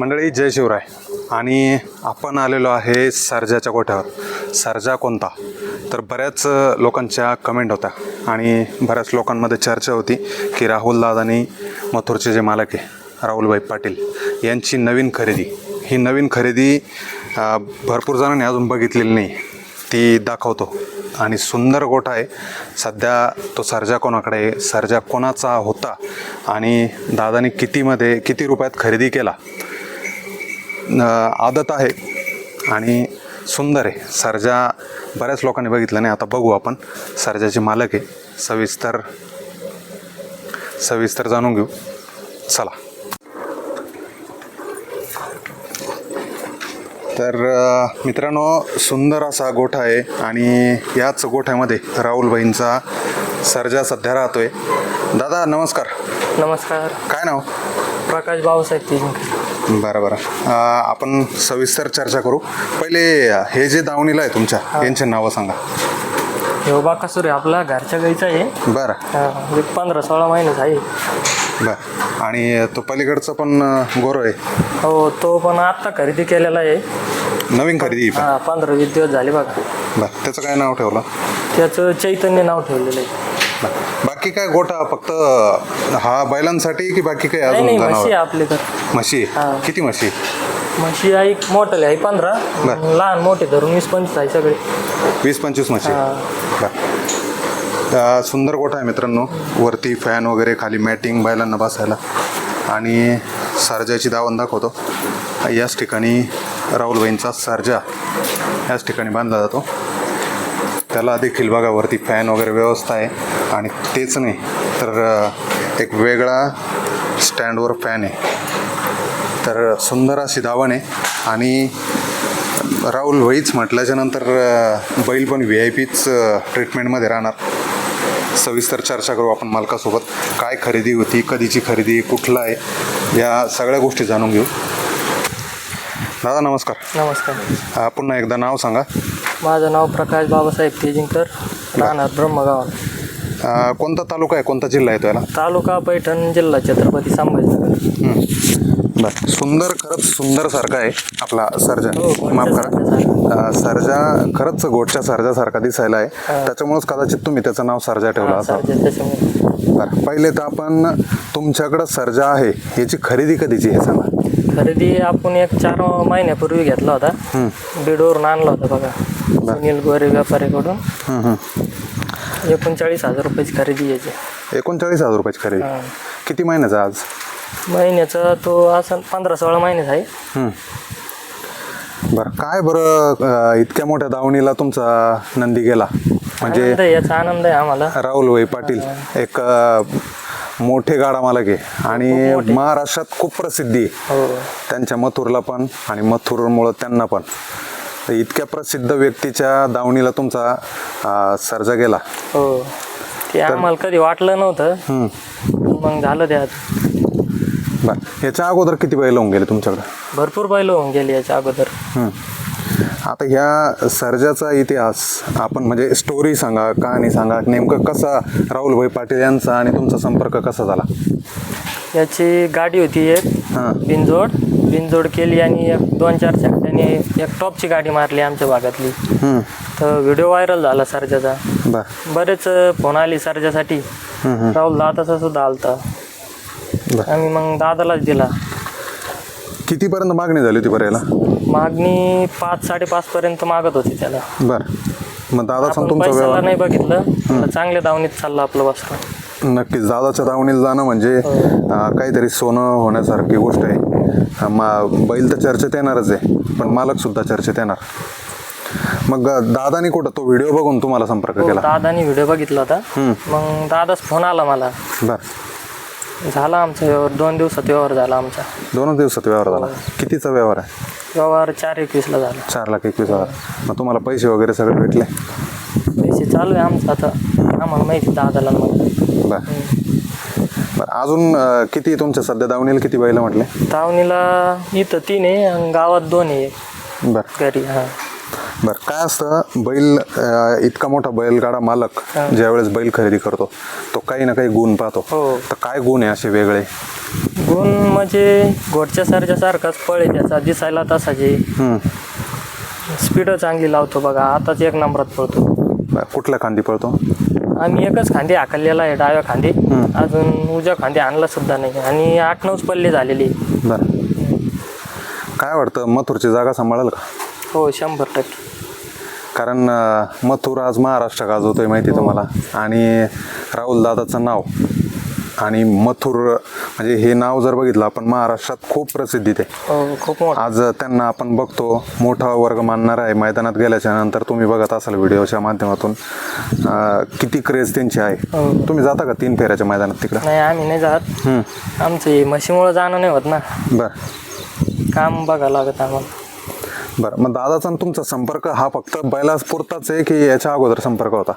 मंडळी जय शिवराय. आणि आपण आलेलो आहे सर्जाच्या गोठ्यावर सर्जा कोणता? तर बऱ्याच लोकांच्या कमेंट होत्या आणि बऱ्याच लोकांमध्ये चर्चा होती की राहुल दादानी मथुरचे जे मालक आहे राहुलभाई पाटील यांची नवीन खरेदी. ही नवीन खरेदी भरपूर जणांनी अजून बघितलेली नाही. ती दाखवतो. आणि सुंदर गोठा आहे. सध्या तो सर्जा कोणाकडे सर्जा कोणाचा होता? आणि दादाने कितीमध्ये किती रुपयात खरेदी केला? आदत आहे आणि सुंदर आहे. सर्जा बऱ्याच लोकांनी बघितलं नाही. आता बघू आपण. सर्जाचे मालक आहे. सविस्तर सविस्तर जाणून घेऊ. चला. तर मित्रांनो सुंदर असा गोठा आहे आणि याच गोठ्यामध्ये राहुलबाईंचा सर्जा सध्या राहतोय. दादा नमस्कार. नमस्कार. काय नाव? प्रकाश भाऊसाहेब तेजिंकर बरं बरं. आपण सविस्तर चर्चा करू. पहिले हे जे दावणीला आहे तुमच्या यांचे नावं सांगा. हे बाकासूर आहे आपला घरच्या गाईचा आहे. बरं. एक पंधरा सोळा महिन्याचा आहे बरं. आणि तो पलीकडचं पण गोरं आहे? हो तो पण आत्ता खरेदी केलेला आहे. नवीन खरेदी आहे हा पंधरा वीस दिवस झाले बघा. पण बरं. त्याचं काय नाव ठेवलं? त्याचं चैतन्य नाव ठेवलेलं आहे. बरं. बाकी काय गोठा फक्त हा बैलांसाठी की बाकी काय नाही अजून नाही म्हशी जनावर आपली तर. म्हशी हा. किती म्हशी? म्हशी आहे मोठले आहे पंधरा. बरं. लहान मोठे धरून वीस पंचवीस आहे सगळे. वीस पंचवीस म्हशी हा. सुंदर गोठा आहे मित्रांनो. वरती फॅन वगैरे खाली मॅटिंग बैलांना बसायला. आणि सारजाची दावण दाखवतो. याच ठिकाणी राहुलबाईंचा सारजा याच ठिकाणी बांधला जातो. त्याला देखील बघा वरती फॅन वगैरे व्यवस्था आहे. आणि तेच नाही तर एक वेगळा स्टँडवर फॅन आहे. तर सुंदर अशी दावण आहे. आणि राहुल भाईच म्हटल्याच्यानंतर बैल पण व्ही आय पीच ट्रीटमेंटमध्ये राहणार. सविस्तर चर्चा करू आपण मालकासोबत. काय खरेदी होती कधीची खरेदी कुठला आहे या सगळ्या गोष्टी जाणून घेऊ. दादा नमस्कार. नमस्कार. पुन्हा एकदा नाव सांगा. माझं नाव प्रकाश बाबासाहेब तेजिंकर राहणार ब्रह्मगाव. अ, कोणता तालुका आहे कोणता जिल्हा आहे तो याला? तालुका पैठण जिल्हा छत्रपती संभाजीनगर. बरं. सुंदर खरंच सुंदर सारखा आहे आपला सर्जा. हो, माफ करा. सर्जा खरंच गोटच्या सर्जासारखा दिसायला आहे. त्याच्यामुळेच कदाचित तुम्ही त्याचं नाव सर्जा ठेवलं असं बरं पहिले तर आपण तुमच्याकडं सर्जा आहे याची खरेदी कधीची हे सांगा. खरेदी आपण एक चार महिन्यापूर्वी घेतला होता. बीडवरून आणला होता बघा. सुनील गोरे व्यापाऱ्याकडून. हं, हं. एकोणचाळीस हजार रुपयाची खरेदी याची. एकोणचाळीस हजार रुपयाची खरेदी. किती महिन्याचा आज? महिन्याचा तो असं पंधरा सोळा महिन्याचा आहे. बरं काय बरं अ, इतक्या मोठ्या दावणीला तुमचा नंदी गेला? म्हणजे आनंद आहे, याचा आनंद आहे आम्हाला. राहुल भाई पाटील एक अ, मोठे गाडा मालक आहे आणि महाराष्ट्रात खूप प्रसिद्धी आहे. हो. त्यांच्या मथुरला पण आणि मथुरमुळं त्यांना पण. तर इतक्या प्रसिद्ध व्यक्तीच्या दावणीला तुमचा अ, सर्जा गेला. हो. ते आम्हाला कधी वाटलं नव्हतं. मग झालं त्यात बरं याच्या अगोदर किती बैल होऊन गेले तुमच्याकडे? भरपूर बैल होऊन गेली याच्या अगोदर. हं. आता ह्या सर्जाचा इतिहास आपण म्हणजे स्टोरी सांगा कहाणी सांगा नेमकं कसा राहुलभाई पाटील यांचा आणि तुमचा संपर्क कसा झाला? याची गाडी होती एक हां. बिनजोड. बिनजोड केली आणि एक दोन चार सेकंदांनी एक टॉपची गाडी मारली आमच्या भागातली. हं. तर व्हिडिओ व्हायरल झाला सर्जाचा. बरं. बरेच फोन आले सर्जासाठी. हं, हं. राहुल दादाचा सुद्धा आलता. बरं आम्ही मग दादालाच दिला. कितीपर्यंत मागणी झाली होती बरं याला मागणी पाच साडेपाच पर्यंत मागत होती त्याला. बरं. मग दादाचा आपण तुमचा पैशाला व्यवहार. नाही बघितलं तर चांगल्या दावणीत चाललं आपलं वस्त्र. नक्कीच दादाच्या दावणीला जाणं म्हणजे अं, काहीतरी सोनं होण्यासारखी गोष्ट आहे. अं, मा बैल तर चर्चेत येणारच आहे पण मालक सुद्धा चर्चेत येणार. मग अं, दादानी कुठं तो व्हिडिओ बघून तुम्हाला संपर्क केला? दादानी व्हिडिओ बघितला होता. हं. मग दादाच फोन आला मला. बरं. झाला आमचा व्यवहार. दोन दिवसात व्यवहार झाला आमचा. दोनच दिवसात व्यवहार झाला. कितीचा व्यवहार आहे? व्यवहार चार एकवीसला झाला. चार लाख एकवीस हजार. मग तुम्हाला पैसे वगैरे सगळे भेटले? पैसे चालू आहे आमचं आता. आम्हाला माहिती दादाला आणि मला. बरं. बरं अजून अं, किती तुमच्या सध्या दावणीला किती बैल म्हटले? दावणीला इथं तीन आहे आणि गावात दोन आहे. बरं. घरी हां. बरं काय असतं बैल अं, इतका मोठा बैलगाडा मालक ज्यावेळेस बैल खरेदी करतो तो काही ना काही गुण पाहतो. हो. तर काय गुण आहे असे वेगळे? गुण म्हणजे घोटच्या सारख्या सारखाच पळ आहे त्याचा दिसायला तसाचे. हम्म. स्पीड चांगली लावतो बघा आताच एक नंबरात पळतो. बरं, कुठल्या खांदी पळतो? आम्ही एकच खांदी हाकललेला आहे डाव्या खांदी. अजून उजव्या खांदी आणला सुद्धा नाही. आणि आठ नऊच पल्ले झालेली. बरं. काय वाटतं मथुरची जागा सांभाळेल का? हो शंभर टक्के. कारण अं, मथुर आज महाराष्ट्र गाजवतोय माहिती आहे तुम्हाला. आणि राहुल दादाचं नाव आणि मथुर म्हणजे हे नाव जर बघितलं आपण महाराष्ट्रात खूप प्रसिद्धी ते हो खूप मोठा. आज त्यांना आपण बघतो मोठा वर्ग मानणार आहे. मैदानात गेल्याच्यानंतर तुम्ही बघत असाल व्हिडिओच्या माध्यमातून अं, किती क्रेज त्यांची आहे. हो. तुम्ही जाता का तीन फेऱ्याच्या मैदानात तिकडं? नाही आम्ही नाही जात. आमचं हे म्हशीमुळं जाणं नाही होत ना. बरं. काम बघावं लागत आम्हाला. बरं मग दादाचा आणि तुमचा संपर्क हा फक्त बैलाच पुरताच आहे की याच्या अगोदर संपर्क होता?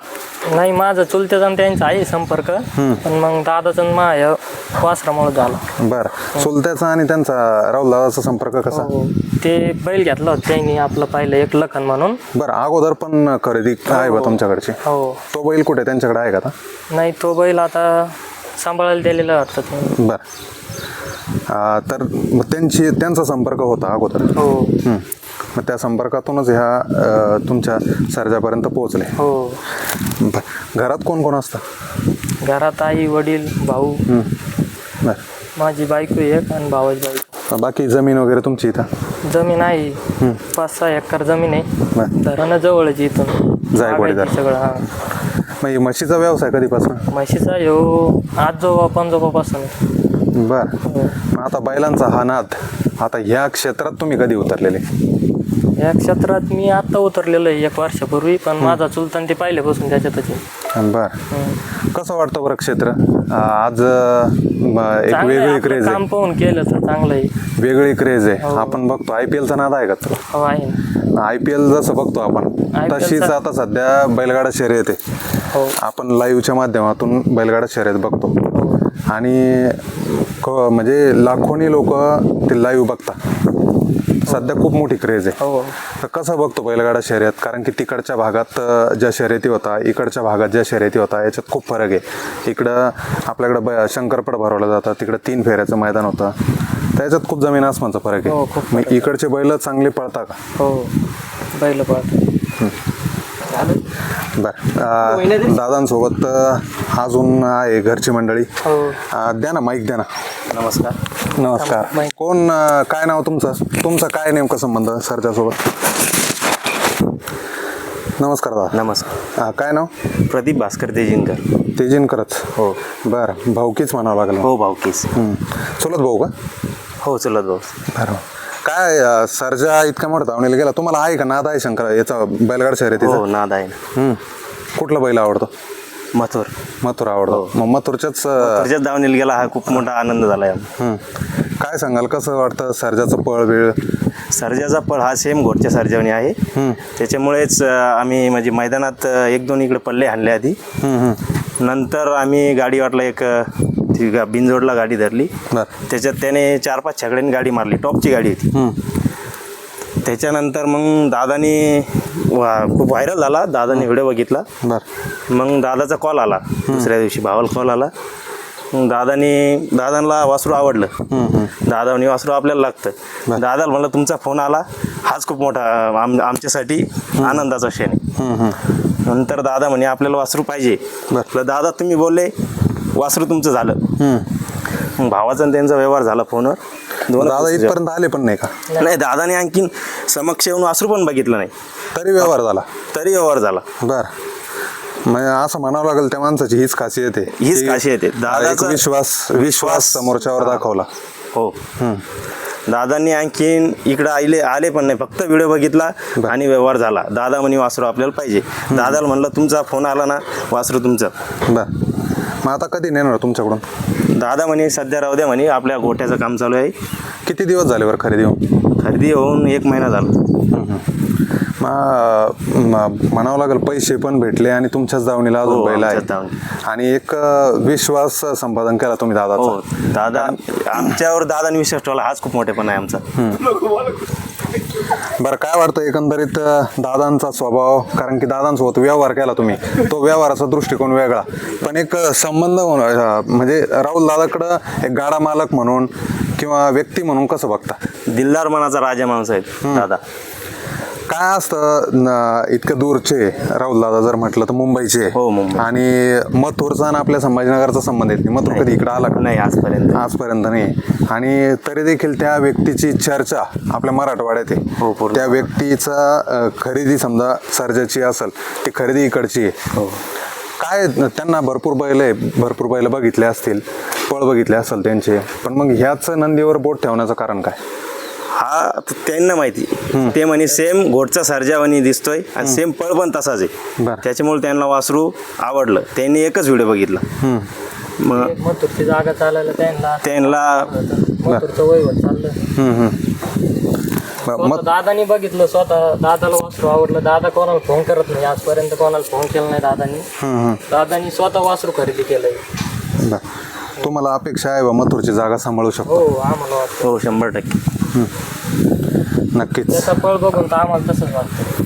नाही माझं चुलत्याचा आणि त्यांचा आहे संपर्क. पण मग दादाचा आणि मा या वासरामुळे झाला. बरं चुलत्याचा आणि त्यांचा राहुल दादाचा संपर्क कसा? हो ते बैल घेतला होता त्यांनी आपलं पाहिलं एक लखन म्हणून. बरं अगोदर पण खरेदी आहे बा तुमच्याकडची. हो. तो बैल कुठे त्यांच्याकडे आहे का आता? नाही तो बैल आता सांभाळायला दिलेला वाटतं ते बरं. तर त्यांची त्यांचा संपर्क होता अगोदर. हो. हं. मग त्या संपर्कातूनच ह्या अं, तुमच्या सर्जापर्यंत पोहोचले. हो. बरं. घरात कोण कोण असतं? घरात आई वडील भाऊ. हं. बरं. माझी बायको एक आणि भावाची बायको. बाकी जमीन वगैरे तुमची इथं? जमीन आहे. पाच सहा एकर जमीन आहे. बरं. धरणं जवळच इथून. जायकवाडी सगळं हा. मग हे म्हशीचा व्यवसाय कधीपासून? म्हशीचा ह्यो आजोबा पंजोबापासून. बरं. हो. मग आता बैलांचा हा नाद. आता ह्या क्षेत्रात तुम्ही कधी उतरलेले? या क्षेत्रात मी आता उतरलेलो आहे एक वर्षापूर्वी पण माझा चुलतान ते पहिल्यापासून त्याच्यातच आहे. बर. हं. कसं वाटतं बरं क्षेत्र? आज अ, एक चांगलं आहे, वेगळी आपलं क्रेज काम आहे पाहून केलं तर चांगलं आहे. वेगळी क्रेज आहे. आपण बघतो आय पी एलचा नाद आहे का तुला? हो आहे ना. आय पी एल जसं बघतो आपण IPL चा- तशीच आता सध्या बैलगाडा शर्यत आहे हो. आपण लाईव्हच्या माध्यमातून बैलगाडा शर्यत बघतो. हो. आणि म्हणजे लाखोनी लोक ते लाईव्ह बघतात. सध्या खूप मोठी क्रेज आहे. हो. तर कसं बघतो बैलगाडा शर्यत? कारण की तिकडच्या भागात ज्या शर्यती होता इकडच्या भागात ज्या शर्यती होता याच्यात खूप फरक आहे. इकडं आपल्याकडं ब शंकरपट भरवलं जातं तिकडं तीन फेऱ्याचं मैदान होतं. त्याच्यात खूप जमीन आसमानचा फरक हो, आहे खूप मग इकडचे बैल चांगले पळता का? हो बैल पाहत बरं. दादांसोबत अजून आहे घरची मंडळी. हो. द्या ना माईक द्या ना. नमस्कार. नमस्कार. कोण काय नाव तुमचं? तुमचा काय नेमका संबंध सरच्यासोबत? नमस्कार दादा. नमस्कार. काय नाव? प्रदीप भास्कर तेजिनकर तेजिनकरच हो. बरं भाऊकीच म्हणावं लागलं. हो भाऊकीस हं. चुलत भाऊ का? हो चलत भाऊ. बरं. काय अ, सर्जा इतका मोठा धावणीला गेला. तुम्हाला आहे का नाद आहे शंकर? याचा बैलगाड शर्यतीचा? हो नाद आहे ना. हं. कुठला बैल आवडतो? मथुर. मथुर आवडतो. मग मथुरच्याच अ, त्याच्यात धावणीला गेला हा खूप मोठा आनंद झाला आहे हं. काय सांगाल कसं वाटतं सर्जाचं पळ वेळ सर्जाचा पळ हा सेम घोटच्या सर्जावणी आहे. हं. त्याच्यामुळेच अं, आम्ही म्हणजे मैदानात अं, एक दोन इकडे पल्ले आणले आधी. हं, हं. नंतर आम्ही गाडी वाटला एक अं, ती गा- बिनजोडला गाडी धरली. बरं. त्याच्यात त्याने चार पाच छकड्यांनी गाडी मारली. टॉपची गाडी होती. त्याच्यानंतर मग दादानी वा- खूप व्हायरल झाला. दादानी व्हिडिओ बघितला. बरं. मग दादाचा कॉल आला. दुसऱ्या दिवशी भावाला कॉल आला. मग दादानी दादांना वासरू आवडलं. दादा म्हणे वासरू आपल्याला लागतं. दादाला म्हणलं तुमचा फोन आला. हाच खूप मोठा आम आमच्यासाठी आनंदाचा क्षण आहे. नंतर दादा म्हणे आपल्याला वासरू पाहिजे. म्हटलं दादा तुम्ही बोलले. वासरू तुमचं झालं. मग भावाचा आणि त्यांचा व्यवहार झाला फोनवर. दोन दादा इथपर्यंत आले पण नाही का? नाही दादाने आणखीन समक्ष येऊन वासरू पण बघितलं नाही. तरी व्यवहार झाला. तरी व्यवहार झाला. बरं. म्हणजे असं म्हणावं लागेल त्या माणसाची हीच खासियत आहे. हीच खासियत आहे. एक दादाचा- विश्वास विश्वास समोरच्यावर दाखवला. हो. हं. दादांनी आणखीन इकडं आले आले पण नाही. फक्त व्हिडिओ बघितला आणि व्यवहार झाला. दादा म्हणे वासरू आपल्याला पाहिजे. दादाला म्हणलं तुमचा फोन आला ना वासरू तुमचं. बरं. मग आता कधी नेणार तुमच्याकडून? दादा म्हणे सध्या राहू द्या म्हणे आपल्या गोठ्याचं काम चालू आहे. किती दिवस झाले बरं खरेदी होऊन? खरेदी होऊन एक महिना झाला. मग म- म्हणावं लागेल पैसे पण भेटले आणि तुमच्याच दावणीला अजून हो, बैल आहे. आणि एक अ, विश्वास संपादन केला तुम्ही हो दादाचा दादा आमच्यावर दादाने विश्वास ठेवला. हाच खूप मोठेपणा आहे आमचा. बरं काय वाटतं एकंदरीत दादांचा स्वभाव? कारण की दादांसोबत व्यवहार केला तुम्ही. तो व्यवहाराचा दृष्टिकोन वेगळा. पण एक संबंध म्हणजे राहुल दादाकडं एक गाडा मालक म्हणून किंवा व्यक्ती म्हणून कसं बघता? दिलदार मनाचा राजा माणूस आहेत दादा. काय असतं न- इतकं दूरचे राहुल दादा जर म्हटलं तर मुंबईचे. हो, मुंबई. आणि मथुरचा आणि आपल्या संभाजीनगरचा संबंध येत नाही. मथुर कधी इकडे आला का? नाही आजपर्यंत आजपर्यंत नाही. आणि तरी देखील त्या व्यक्तीची चर्चा आपल्या मराठवाड्यात हो, आहे पूर्ण. त्या व्यक्तीचा अ, खरेदी समजा सर्जाची असेल ती खरेदी इकडची आहे. हो. काय त्यांना भरपूर बैल आहे. भरपूर बैल बघितले असतील पळ बघितले असेल त्यांचे. पण मग ह्याच नंदीवर बोट ठेवण्याचं कारण काय? हा त्यांना माहिती. ते म्हणे सेम घोटचा सर्जावानी दिसतोय आणि सेम पळ पण तसाच आहे. बरं. त्याच्यामुळे त्यांना वासरू आवडलं. त्यांनी एकच व्हिडिओ बघितला. मग जागा चालायला त्यांना. त्यांना दादानी बघितलं स्वतः दादाला वासरू आवडलं. दादा कोणाला फोन करत नाही. आजपर्यंत कोणाला फोन केला नाही दादानी. दादानी स्वतः वासरू खरेदी केलंय. तुम्हाला अपेक्षा आहे बा मथुरची जागा सांभाळू शकतो? हो आम्हाला हो शंभर टक्के. नक्कीच. त्याचा पळ बघून तर आम्हाला तसंच वाटतं.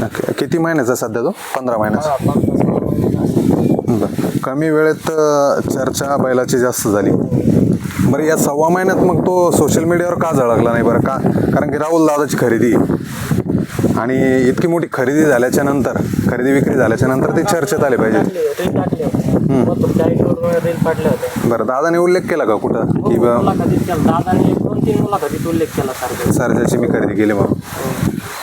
नक्की. किती महिन्याचा सध्या तो? पंधरा महिन्याचा हा. बरं. कमी वेळेत अ, चर्चा बैलाची जास्त झाली. बरं या सव्वा महिन्यात मग तो सोशल मीडियावर का झळकला नाही बरं? का? कारण की राहुल दादाची खरेदी. आणि इतकी मोठी खरेदी झाल्याच्यानंतर खरेदी विक्री झाल्याच्यानंतर ते चर्चेत आले पाहिजे. टाकले रील पाडले होते बरं दादाने उल्लेख केला का कुठं? की बा मुलाखतीत केला. दादाने एक दोन तीन मुलाखतीत उल्लेख केला सारखं. सरजाची मी खरेदी केली म्हणून.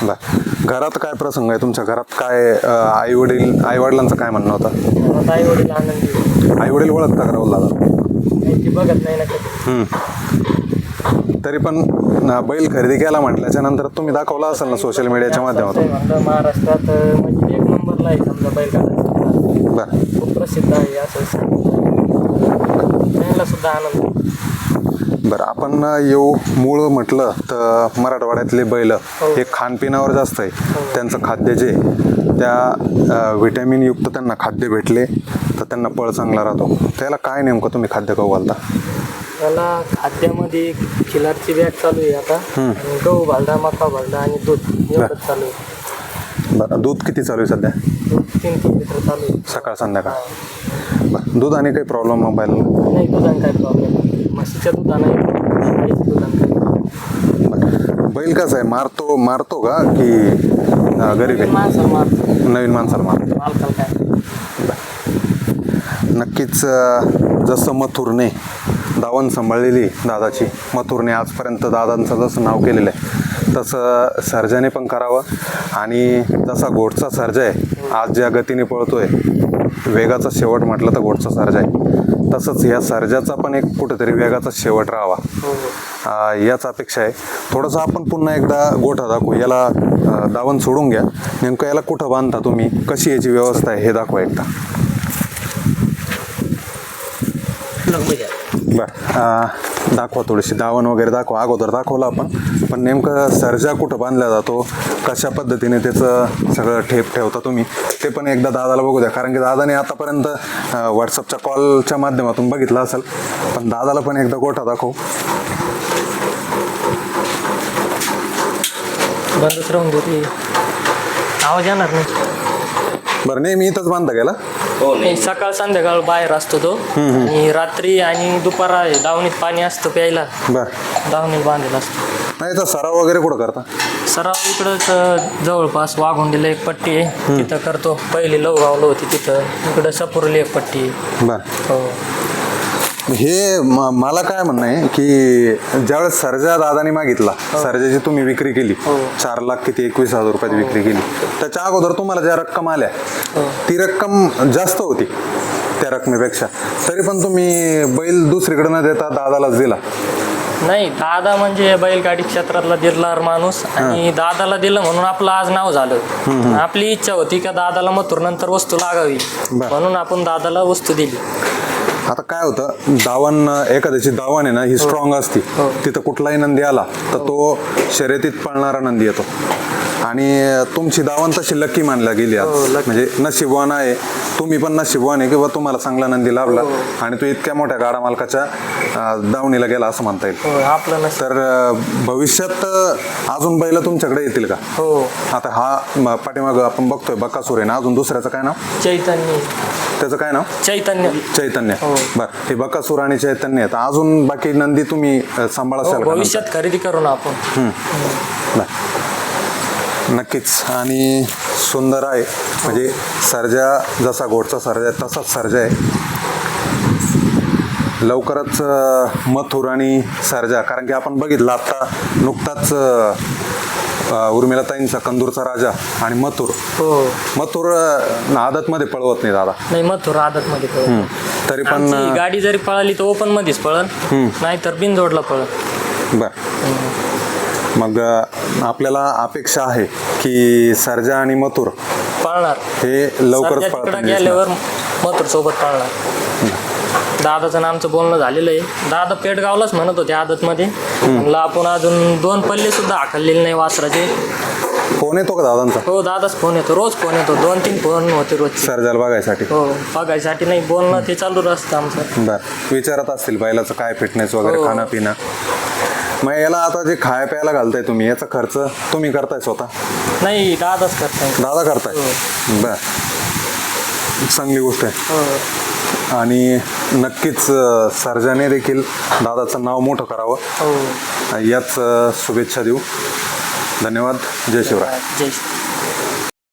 बरं. घरात काय प्रसंग आहे तुमच्या? घरात काय आई वडील आई वडिलांचं काय म्हणणं होतं? घरात आई वडील आनंदी. आई वडील ओळखता का राहुल दादा? ती बघत नाही ना कधी. हम्म. तरी पण ना, बैल खरेदी केला म्हटल्याच्या नंतर तुम्ही दाखवला असेल ना सोशल मीडियाच्या माध्यमातून? म्हणलं महाराष्ट्रात अं, म्हणजे एक नंबरला आहे समजा बैलगाडा बरं खूप प्रसिद्ध आहे असं सांगितलं त्यांना सुद्धा आनंद आहे. बरं आपण येऊ मूळ म्हटलं तर मराठवाड्यातले बैल हे. खानपिनावर जास्त आहे. त्यांचं खाद्य जे त्या व्हिटॅमिनयुक्त त्यांना खाद्य भेटले तर त्यांना पळ चांगला राहतो. त्याला काय नेमकं तुम्ही खाद्य खाऊ घालता? त्याला खाद्यामध्ये खिलारची बॅग चालू आहे आता. गहू भालडा मका भालडा आणि दूध. एवढंच चालू आहे. बरं दूध किती चालू आहे सध्या? दूध तीन तीन लिटर चालू आहे. सकाळ संध्याकाळ. बरं दुधाने काही प्रॉब्लेम मोबाईल नाही दुधान काय प्रॉब्लेम म्हशीच्या दुधानं गाईच्या दुधानं काय बैल कसा आहे? मारतो मारतो का? की अं, गरीब आहे? मारतो. नवीन माणसाला मारतो. मालकाला काय? नक्कीच अ, जसं मथुरने दावण सांभाळलेली दादाची. मथुरने आजपर्यंत दादांचं जसं नाव केलेलं आहे तसं सर्जाने पण करावं. आणि जसा घोडचा सर्जा आहे आज ज्या गतीने पळतोय वेगाचा शेवट म्हटलं तर घोडचा सर्जा आहे. तसंच या सर्जाचा पण एक कुठेतरी वेगाचा शेवट राहावा. याच अपेक्षा आहे. थोडंसं आपण पुन्हा एकदा गोठा दाखवू. याला दावण सोडून घ्या. नेमकं याला कुठं बांधता तुम्ही? कशी याची व्यवस्था आहे हे दाखवा एकदा. बर. दाखवा थोडीशी. दावण वगैरे दाखवा. अगोदर दाखवलं आपण. पण नेमकं सर्जा कुठं बांधला जातो? कशा पद्धतीने त्याचं सगळं ठेप ठेवता तुम्ही? ते पण एकदा दादाला बघू द्या. कारण की दादाने आतापर्यंत व्हॉट्सअपच्या कॉलच्या माध्यमातून बघितलं असेल. पण दादाला पण एकदा गोठा दाखवू. बंदच राहून देते. आवाज येणार नाही. बरं नेहमी इथंच बांधता गेला हो नाही, सकाळ संध्याकाळ बाहेर असतो तो. आणि रात्री आणि दुपार दावणीत पाणी असतं प्यायला. बरं. दावणीत बांधलेला असतो. नाही तर सराव वगैरे कुठं करता? सराव इकडंच अं, जवळपास वाघोंडीला एक पट्टी आहे. तिथं करतो. पहिली लवगावलं होती तिथं. इकडं सपुरली एक पट्टी आहे. बरं. हो. हे म- मला काय म्हणणं आहे की ज्यावेळेस सर्जा दादाने मागितला सर्जाची तुम्ही विक्री केली हो. चार लाख किती एकवीस हजार रुपयात विक्री केली. त्याच्या अगोदर तुम्हाला ज्या रक्कम आल्या हो. ती रक्कम जास्त होती त्या रकमेपेक्षा. तरी पण तुम्ही बैल दुसरीकडे न देता दादालाच दिला? नाही दादा म्हणजे बैलगाडी क्षेत्रातला दिरलार माणूस आणि दादाला दिलं म्हणून आपलं आज नाव झालं. आपली इच्छा होती का दादाला मथुर नंतर वस्तू लागावी. बर. म्हणून आपण दादाला वस्तू दिली. आता काय होतं दावण एखाद्याची दावण आहे ना ही स्ट्रॉंग असती. हो. तिथं कुठलाही नंदी आला तर तो शर्यतीत पळणारा नंदी येतो. आणि तुमची दावण तशी लक्की मानल्या गेली आज. हो. म्हणजे नशीबवान आहे. तुम्ही पण नशीबवान आहे किंवा तुम्हाला चांगला नंदी लाभला. हो. आणि तो इतक्या मोठ्या गाडा मालकाच्या अं, दावणीला गेला असं म्हणता येईल. हो आपलं नसतं तर अं, भविष्यात अं, अजून बैल तुमच्याकडे येतील का? हो. आता हा पाठीमागं आपण बघतोय बक्कासूर आहे ना अजून दुसऱ्याचं काय नाव? चैतन्य. त्याचं काय नाव? चैतन्य. चैतन्य. हो. बर हे बकासूर आणि चैतन्य आहेत. अजून बाकी नंदी तुम्ही अ, सांभाळाल का? भविष्यात खरेदी करू ना आपण? बर. नक्कीच. आणि सुंदर आहे. म्हणजे सर्जा जसा घोडचा सर्जा आहे तसाच सर्जा आहे. लवकरच अ, मथुर आणि सर्जा. कारण की आपण बघितलं आता नुकताच अ, उर्मिलाताईंचा कंदूरचा राजा आणि मथुर. हो. मथुर अ, आदतमध्ये पळवत नाही दादा. नाही मथुर आदत मध्ये पळत तरी पण गाडी जरी पळाली तर ओपन मध्येच पळन नाहीतर बिनजोडला पळन. बर. मग आपल्याला अपेक्षा आहे की सर्जा आणि मथुर पळणार. हे लवकरच तिकडे दिसणार. गेल्यावर मथुर सोबत पळणार. दादाचं आमचं बोलणं झालेलं आहे. दादा पेटगावलाच म्हणत होते आदत मध्ये म्हणलं आपण अजून दोन पल्ले सुद्धा हाकललेले नाही वासराचे. फोन येतो का दादांचा? हो दादाच फोन येतो. रोज फोन येतो. दोन तीन फोन होते रोजचे. सर्जाला बघायसाठी. हो बघायसाठी नाही. बोलणं ते चालू असतं आमचं. बर. विचारत असतील बैलाचं काय फिटनेस वगैरे हो. खाणं पिणं मग याला आता जे खाया प्यायला घालताय तुम्ही याचा खर्च तुम्ही करताय स्वतः? नाही दादाच करताय. दादा करताय? बर. चांगली गोष्ट आहे. हो. आणि नक्कीच सर्जाने देखील दादाचं नाव मोठं करावं. हो. याच शुभेच्छा देऊ. धन्यवाद. जय शिवराय. जय श्री